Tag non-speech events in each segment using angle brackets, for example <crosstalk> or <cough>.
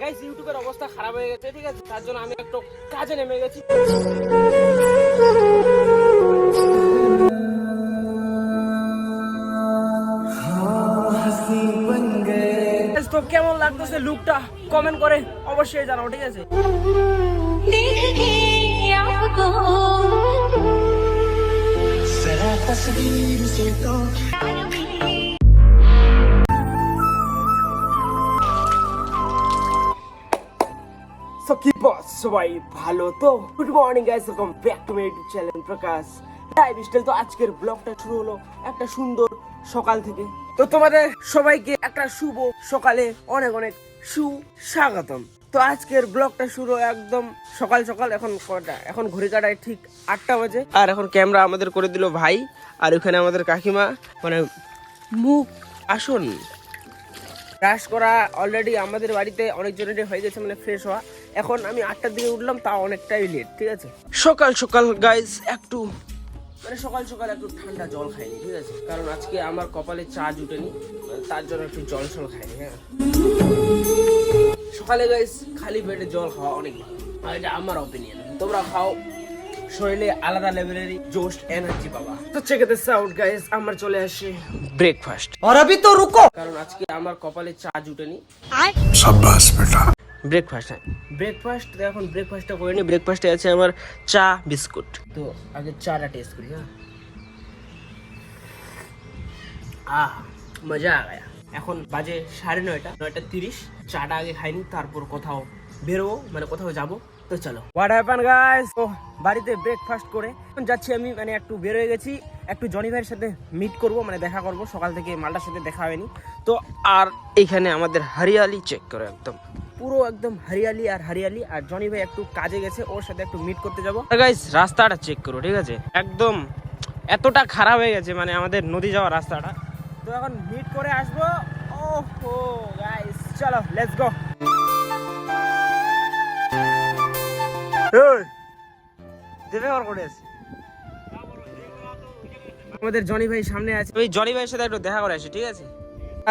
Guys ইউটিউবের অবস্থা খারাপ হয়ে গেছে ঠিক আছে তার জন্য আমি একটু কাজে নেমে গেছি Guys, তো কেমন লাগতেছে লুকটা কমেন্ট করে অবশ্যই জানাও ঠিক আছে देख के आपको সবাই ভালো তো? Good morning guys welcome back to my YouTube channel Prakash live style তো আজকের ব্লগটা শুরু হলো একটা সুন্দর সকাল থেকে। তো তোমাদের সবাইকে একটা শুভ সকালে অনেক অনেক সুস্বাগতম। তো আজকের ব্লগটা শুরু একদম সকাল সকাল, এখন কটা? এখন ঘড়ি কাটায় ঠিক আটটা বাজে। আর এখন ক্যামেরা আমাদের করে দিল ভাই, আর ওখানে আমাদের কাকিমা। মানে মুখ আসুন। ব্রাশ করা অলরেডি আমাদের বাড়িতে অনেকজনেরই হয়ে গেছে মানে ফ্রেশ হওয়া। এখন আমি আটটার দিকে উঠলাম তাও অনেকটাই লেট ঠিক আছে? সকাল সকাল গাইজ একটু মানে সকাল সকাল একটু ঠান্ডা জল খাইনি ঠিক আছে? কারণ আজকে আমার কপালে চা জুটেনি তার জন্য একটু জল সল খাইনি হ্যাঁ? সকালে গাইজ খালি পেটে জল খাওয়া অনেক ভালো। এটা আমার অপিনিয়ন তোমরা খাও শরীরে আলাদা লেভেলের জোস্ট এনার্জি পাবা। তো চেক দিস আউট আমার চলে আসে ব্রেকফাস্ট আর তো রুকো। কারণ আজকে আমার কপালে চা জুটেনি। শাবাশ বেটা। ব্রেকফাস্ট হ্যাঁ। ব্রেকফাস্ট এখন ব্রেকফাস্টটা করে নি। ব্রেকফাস্টে আছে আমার চা বিস্কুট। তো আগে চাটা টেস্ট করি হ্যাঁ? আহ মজা আ গায়া এখন বাজে সাড়ে নয়টা নয়টা তিরিশ। চাটা আগে খাইনি তারপর কোথাও বেরোবো মানে কোথাও যাব। তো চলো। হোয়াট হ্যাপেন গাইস তো বাড়িতে ব্রেকফাস্ট করে। এখন যাচ্ছি আমি মানে একটু বের হয়ে গেছি। একটু জনি ভাইয়ের সাথে মিট করব মানে দেখা করব। সকাল থেকে মালটার সাথে দেখা হয়নি। তো আর এখানে আমাদের হরিয়ালি চেক করো একদম। পুরো একদম হরিয়ালি আর হরিয়ালি। আর জনি ভাই একটু কাজে গেছে ওর সাথে একটু মিট করতে যাব। গাইস রাস্তাটা চেক করো ঠিক আছে? একদম এতটা খারাপ হয়ে গেছে মানে আমাদের নদী যাওয়ার রাস্তাটা। তো এখন মিট করে আসব। ওহো গাইস চলো লেটস গো দেবে ওর করে আমাদের জনি ভাই সামনে আছে। ওই জনি ভাইয়ের সাথে একটু দেখা করে আসি ঠিক আছে?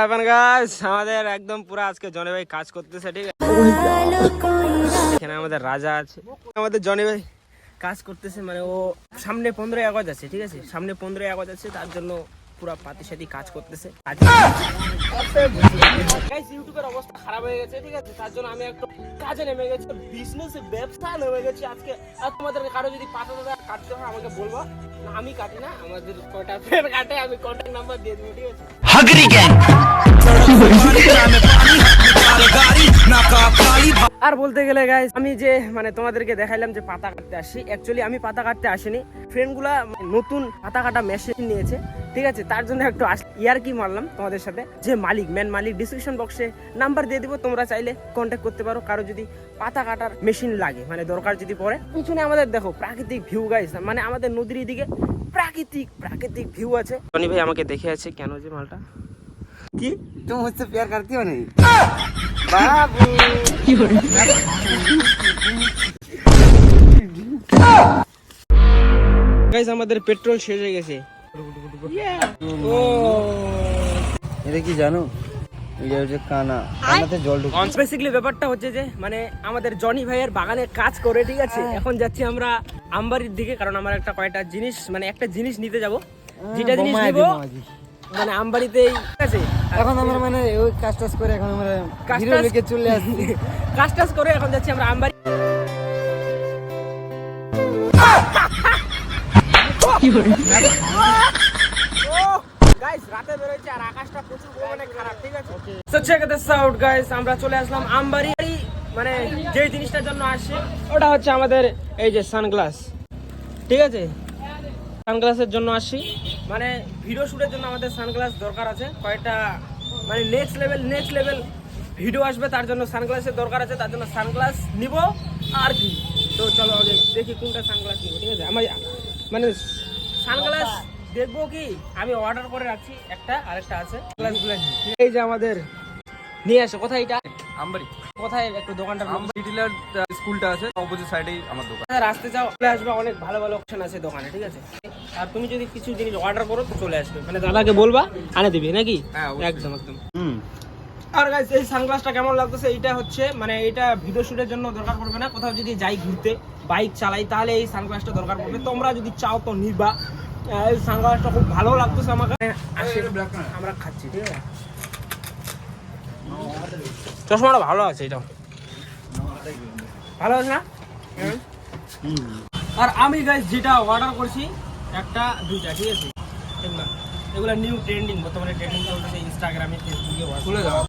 এখন গাছ আমাদের একদম পুরো আজকে জনি ভাই কাজ করতেছে ঠিক আছে? আমাদের রাজা আছে আমাদের জনে ভাই কাজ করতেছে মানে ও সামনে পনেরোই আগজ আছে ঠিক আছে সামনে পনেরোই আগজ আছে তার জন্য পুরো পাতি সাথে কাজ করতেছে ইউটিউবের অবস্থা খারাপ হয়ে গেছে ঠিক আছে তার জন্য আমি একটু কাজে নেমে গেছি বিজনেস ব্যবসা নেমে গেছি আজকে আর তোমাদের কারও যদি পাতা হাজার কাটতে হয় আমাকে বলব আমি কাটি না আমাদের কটা ফের কাটে আমি কন্ট্যাক্ট নাম্বার দিয়ে দেবো ঠিক আছে আর বলতে গেলে গাইজ আমি যে মানে তোমাদেরকে দেখাইলাম যে পাতা কাটতে আসি অ্যাকচুয়ালি আমি পাতা কাটতে আসিনি। ফ্রেন্ডগুলা মানে, নতুন পাতা কাটা মেশিন নিয়েছে ঠিক আছে? তার জন্য একটু ইয়ার কি মারলাম তোমাদের সাথে? যে মালিক ম্যান মালিক ডিসক্রিপশন বক্সে নাম্বার দিয়ে দিব তোমরা চাইলে কন্ট্যাক্ট করতে পারো। কারও যদি পাতা কাটার মেশিন লাগে মানে দরকার যদি পড়ে। পিছনে আমাদের দেখো প্রাকৃতিক ভিউ গাইজ মানে আমাদের নদীর দিকে প্রাকৃতিক প্রাকৃতিক ভিউ আছে। টনি ভাই আমাকে দেখে আছে কেন যে মালটা? কি? তুমি হচ্ছে পেয়ার কাটতে গাইস আমাদের পেট্রোল শেষ হয়ে গেছে। ও। এটা কি জানো? এটা হচ্ছে কানা। কানাতে জল ঢুকে বেসিক্যালি ব্যাপারটা হচ্ছে যে মানে আমাদের জনি ভাইয়ের বাগানে কাজ করে ঠিক আছে? এখন যাচ্ছি আমরা আমবাড়ির দিকে কারণ আমার একটা কয়টা জিনিস মানে একটা জিনিস নিতে যাব। যেটা জিনিস নিব। মানে আমবাড়িতেই ঠিক আছে? এখন আমরা মানে ওই কাজ টাজ করে এখন আমরা হিরো লিখে চলে আসছি। <laughs> কাজ টাজ করে এখন যাচ্ছি আমরা আমবাড়ি। <laughs> গাইস রাতে বেরোচ্ছে আর আকাশটা খারাপ ঠিক আছে? So check this out guys আমরা চলে আসলাম আমবাড়ি। মানে যে জিনিসটার জন্য আসছে ওটা হচ্ছে আমাদের এই যে সানগ্লাস ঠিক আছে? সানগ্লাসের জন্য আসছি। মানে ভিডিও শুটের জন্য আমাদের সানগ্লাস দরকার আছে। কয়েকটা মানে next level next level video আসবে তার জন্য সানগ্লাসের দরকার আছে তার জন্য সানগ্লাস নিব আর কি। তো চলো আগে দেখি কোনটা সানগ্লাস নিব ঠিক আছে? আমার মানে সানগ্লাস দেখব কি? আমি অর্ডার করে রাখছি একটা আরেকটা আছে। এই যে আমাদের নিয়ে আসো কোথায় এটা? আমবাড়ি কোথায় একটু দোকানটা আমবাড়ি ডিলার স্কুলটা আছে অপোজিট সাইডেই আমার দোকান। আসতে চাও? আসবে অনেক ভালো ভালো অপশন আছে দোকানে ঠিক আছে? আর তুমি যদি কিছু জিনিস অর্ডার করো তো চলে আসবে। মানে দাদাকে বলবা আনে দিবি নাকি? হ্যাঁ, একদম একদম। হুম। আর গাইস এই সানগ্লাসটা কেমন লাগতেছে? এইটা হচ্ছে মানে এটা ভিডিও শুটের জন্য দরকার পড়বে না। কোথাও যদি যাই ঘুরতে বাইক চালাই তাহলে এই সানগ্লাসটা দরকার পড়বে। তোমরা যদি চাও তো নিবা। এই সানগ্লাসটা খুব ভালো লাগতেছে আমাকে। আমরা খাচ্ছি। ঠিক আছে। চশমাটা ভালো আছে এটা। ভালো আছে না? আর আমি গাইস যেটা অর্ডার করছি একটা দুইটা ঠিক আছে? এগুলো নিউ ট্রেন্ডিং বর্তমানে ট্রেন্ডিং চলতেছে ইনস্টাগ্রামে ফেসবুকে খুলে দাও।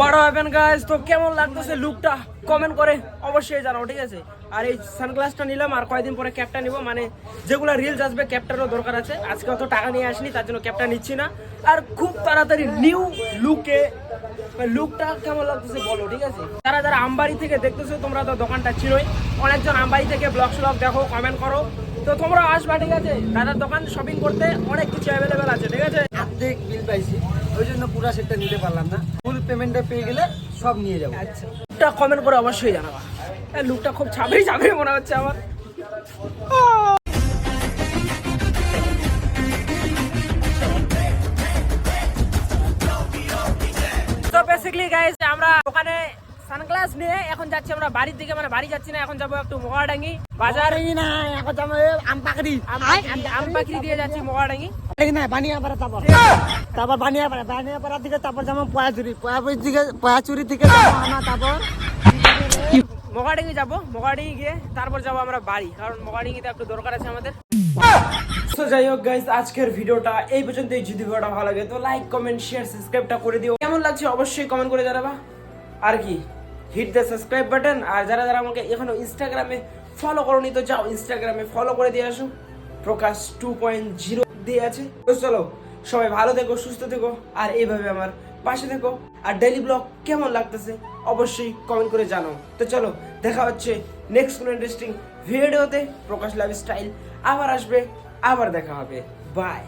বড় হবেন গাইজ তো কেমন লাগতেছে লুকটা কমেন্ট করে অবশ্যই জানাও ঠিক আছে? আর এই সানগ্লাসটা নিলাম আর কয়দিন পরে ক্যাপটা নিব? মানে যেগুলো রিলস আসবে ক্যাপটারও দরকার আছে। আজকে অত টাকা নিয়ে আসনি তার জন্য ক্যাপটা নিচ্ছি না। আর খুব তাড়াতাড়ি নিউ লুকে লুকটা কেমন লাগতেছে বলো ঠিক আছে? যারা যারা আমবাড়ি থেকে দেখতেছো তোমরা তো দোকানটা চিনোই। অনেকজন আমবাড়ি থেকে ব্লগ স্লগ দেখো কমেন্ট করো। তো তোমরা আসবা ঠিক আছে? দাদার দোকান শপিং করতে অনেক কিছু অ্যাভেলেবেল আছে ঠিক আছে? অর্ধেক বিল পাইছি ওই জন্য পুরো সেটটা নিতে পারলাম না। ফুল পেমেন্টটা পেয়ে গেলে সব নিয়ে যাব। আচ্ছা। কমেন্ট করে অবশ্যই জানাবা। লুকটা খুব ছাবড়ি ছাবড়ি মনে হচ্ছে আমার। তো বেসিক্যালি গাইস আমরা ওখানে সানগ্লাস নিয়ে এখন যাচ্ছি আমরা বাড়ির দিকে মানে বাড়ি যাচ্ছি না এখন যাব একটু মোগাডাঙ্গি বাজার। না এখন যাব দিয়ে যাচ্ছি মোগাডাঙ্গি না বানিয়াপাড়া তারপর তারপর বানিয়াপাড়া দিকে তারপর যাব পয়াচুরি। পয়াচুরি থেকে পয়াচুরি থেকে যাব তারপর। মোগাডিঙ্গি যাব। মোগাডিঙ্গি গিয়ে তারপর যাব আমরা বাড়ি। কারণ মোগাডিঙ্গিতে একটু দরকার আছে আমাদের। তো যাই হোক গাইস আজকের ভিডিওটা এই পর্যন্তই। যদি ভিডিওটা ভালো লাগে তো লাইক কমেন্ট শেয়ার সাবস্ক্রাইবটা করে দিও। কেমন লাগছে অবশ্যই কমেন্ট করে জানাবা। আর কি? হিট দ্য সাবস্ক্রাইব বাটন আর যারা যারা আমাকে এখনও ইনস্টাগ্রামে ফলো করোনি, তো যাও ইনস্টাগ্রামে ফলো করে দিয়ে আসো। প্রকাশ টু পয়েন্ট জিরো দিয়ে আছে। তো চলো, সবাই ভালো থেকো, সুস্থ থেকো। আর এইভাবে আমার পাশে দেখো আর ডেইলি ব্লগ কেমন লাগতেছে অবশ্যই কমেন্ট করে জানো তো চলো, দেখা হচ্ছে নেক্সট কোনো ইন্টারেস্টিং ভিডিওতে প্রকাশ লাইফ স্টাইল আবার আসবে, আবার দেখা হবে। বাই